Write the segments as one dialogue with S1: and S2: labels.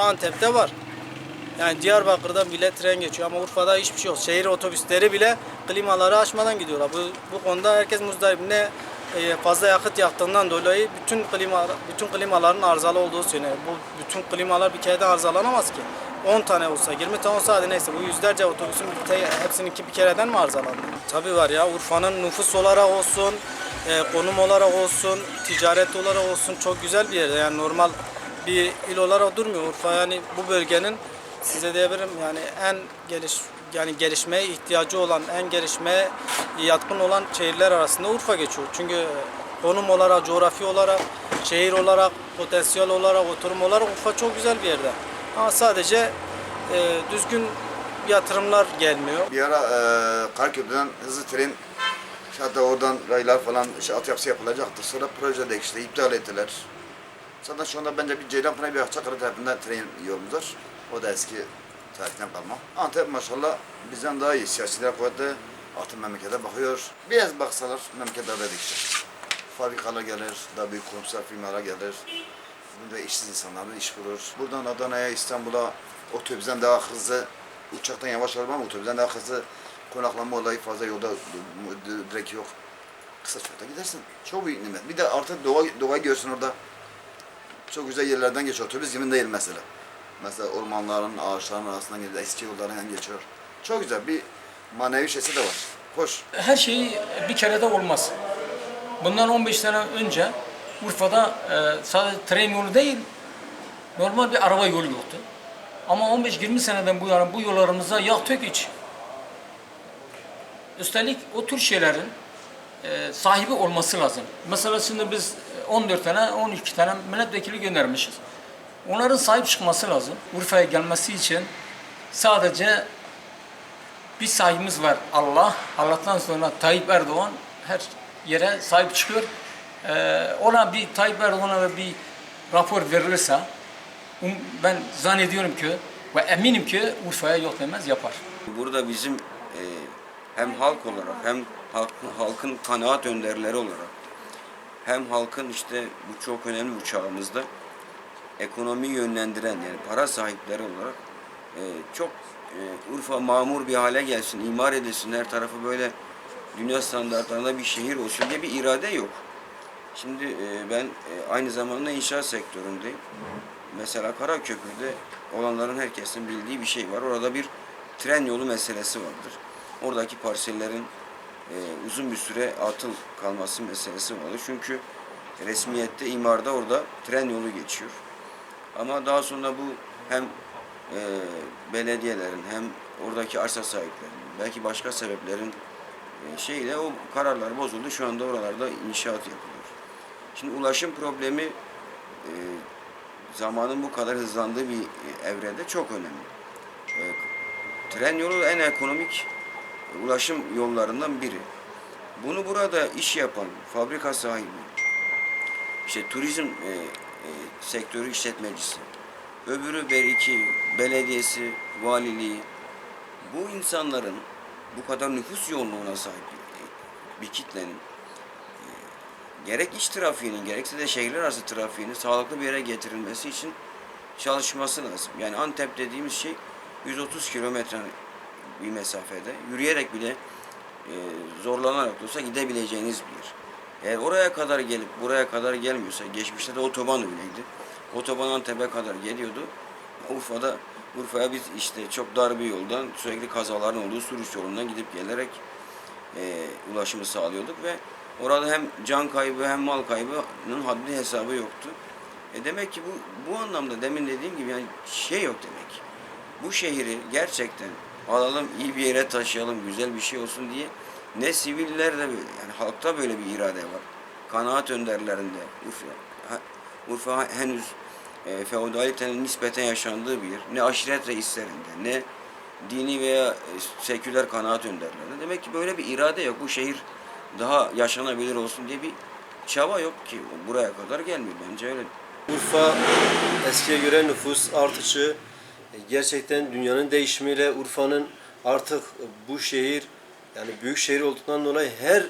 S1: Antep'te var. Yani Diyarbakır'dan bile tren geçiyor ama Urfa'da hiçbir şey yok. Şehir otobüsleri bile klimaları açmadan gidiyorlar. Bu, bu konuda herkes muzdarip. Ne e, fazla yakıt yaktığından dolayı bütün klima bütün klimaların arızalı olduğu söyleniyor. Bu bütün klimalar bir kereden arızalanamaz ki. 10 tane olsa, 20 tane olsa hadi neyse bu yüzlerce otobüsün hepsininki bir kereden mi arızalandı? Tabii var ya Urfa'nın nüfus olarak olsun, e, konum olarak olsun, ticaret olarak olsun çok güzel bir yerde. Yani normal bir il olarak durmuyor Urfa yani bu bölgenin size diyebilirim yani en geliş yani gelişmeye ihtiyacı olan, en gelişmeye yatkın olan şehirler arasında Urfa geçiyor. Çünkü konum olarak, coğrafi olarak, şehir olarak, potansiyel olarak, oturum olarak Urfa çok güzel bir yerde. Ama sadece e, düzgün yatırımlar gelmiyor.
S2: Bir ara e, Karköprü'den hızlı tren hatta oradan raylar falan işte altyapısı yapılacaktı. Sonra proje değişti, iptal ettiler. Zaten şu anda bence bir Ceylanpınar bir Akçakara tarafından tren yolumuz var. O da eski tarihten kalma. Antep maşallah bizden daha iyi. Siyasiler kuvvetli. Altın memlekete bakıyor. Biraz baksalar memleket daha da değişecek. Fabrikalar gelir, daha büyük kurumsal firmalar gelir. Burada işsiz insanlar da iş bulur. Buradan Adana'ya, İstanbul'a otobüsten daha hızlı, uçaktan yavaş araba ama otobüsten daha hızlı konaklama olayı fazla yolda direkt yok. Kısa sürede gidersin. Çok büyük nimet. Bir de artık doğa, doğayı görsün orada. Çok güzel yerlerden geçiyor. Otobüs gibi değil mesela. Mesela ormanların, ağaçların arasından gidiyor. Eski yollardan geçiyor. Çok güzel. Bir manevi şeysi de var. Hoş.
S3: her şey bir kerede olmaz. Bundan 15 sene önce Urfa'da e, sadece tren yolu değil, normal bir araba yolu yoktu. Ama 15-20 seneden bu yana bu yollarımıza yağ tök iç. Üstelik o tür şeylerin e, sahibi olması lazım. Mesela şimdi biz 14 tane, 12 tane milletvekili göndermişiz. Onların sahip çıkması lazım. Urfa'ya gelmesi için sadece bir sahibimiz var Allah. Allah'tan sonra Tayyip Erdoğan her yere sahip çıkıyor. Ee, ona bir Tayyip Erdoğan'a bir rapor verilirse um- ben zannediyorum ki ve eminim ki Urfa'ya yok demez yapar.
S4: Burada bizim e, hem halk olarak hem halkın, halkın kanaat önderleri olarak hem halkın işte bu çok önemli bu çağımızda ekonomiyi yönlendiren yani para sahipleri olarak e, çok e, Urfa mamur bir hale gelsin, imar edilsin, her tarafı böyle dünya standartlarında bir şehir olsun diye bir irade yok. Şimdi e, ben e, aynı zamanda inşaat sektöründeyim. Mesela Karaköprü'de olanların herkesin bildiği bir şey var. Orada bir tren yolu meselesi vardır. Oradaki parsellerin e, uzun bir süre atıl kalması meselesi vardır. Çünkü resmiyette, imarda orada tren yolu geçiyor. Ama daha sonra bu hem e, belediyelerin hem oradaki arsa sahiplerinin belki başka sebeplerin e, şeyle o kararlar bozuldu. Şu anda oralarda inşaat yapılıyor. Şimdi ulaşım problemi e, zamanın bu kadar hızlandığı bir e, evrede çok önemli. E, tren yolu en ekonomik ulaşım yollarından biri. Bunu burada iş yapan fabrika sahibi, işte turizm e, e, sektörü işletmecisi, öbürü belki belediyesi, valiliği, bu insanların bu kadar nüfus yoğunluğuna sahip e, bir kitlenin e, gerek iç trafiğinin gerekse de şehirler arası trafiğinin sağlıklı bir yere getirilmesi için çalışması lazım. Yani Antep dediğimiz şey 130 kilometre bir mesafede yürüyerek bile e, zorlanarak olsa gidebileceğiniz bir. Eğer oraya kadar gelip buraya kadar gelmiyorsa, geçmişte de otoban öyleydi. Otoban Antep'e kadar geliyordu. Urfa'da Urfa'ya biz işte çok dar bir yoldan sürekli kazaların olduğu sürüş yolundan gidip gelerek e, ulaşımı sağlıyorduk ve orada hem can kaybı hem mal kaybının haddi hesabı yoktu. E demek ki bu bu anlamda demin dediğim gibi yani şey yok demek. Bu şehri gerçekten alalım iyi bir yere taşıyalım güzel bir şey olsun diye ne sivillerde yani halkta böyle bir irade var. Kanaat önderlerinde Urfa, Urfa henüz e, feodalitenin nispeten yaşandığı bir yer. Ne aşiret reislerinde ne dini veya e, seküler kanaat önderlerinde. Demek ki böyle bir irade yok. Bu şehir daha yaşanabilir olsun diye bir çaba yok ki buraya kadar gelmiyor bence öyle.
S5: Urfa eskiye göre nüfus artışı gerçekten dünyanın değişimiyle Urfa'nın artık bu şehir yani büyük şehir olduğundan dolayı her e,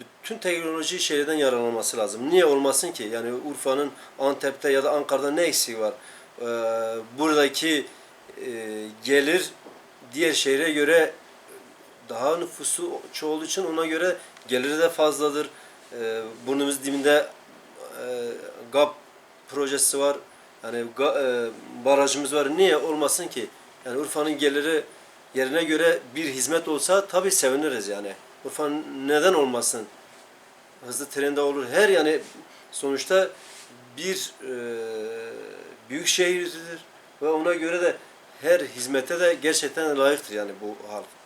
S5: bütün teknoloji şehirden yararlanması lazım. Niye olmasın ki? Yani Urfa'nın Antep'te ya da Ankara'da ne eksiği var? e, buradaki e, gelir diğer şehre göre daha nüfusu çoğu için ona göre geliri de fazladır. E, burnumuz dibinde e, GAP projesi var. Yani e, barajımız var. Niye olmasın ki? Yani Urfa'nın geliri yerine göre bir hizmet olsa tabii seviniriz yani. Urfa'nın neden olmasın? Hızlı trende olur. Her yani sonuçta bir e, büyük şehirdir ve ona göre de her hizmete de gerçekten layıktır yani bu halk.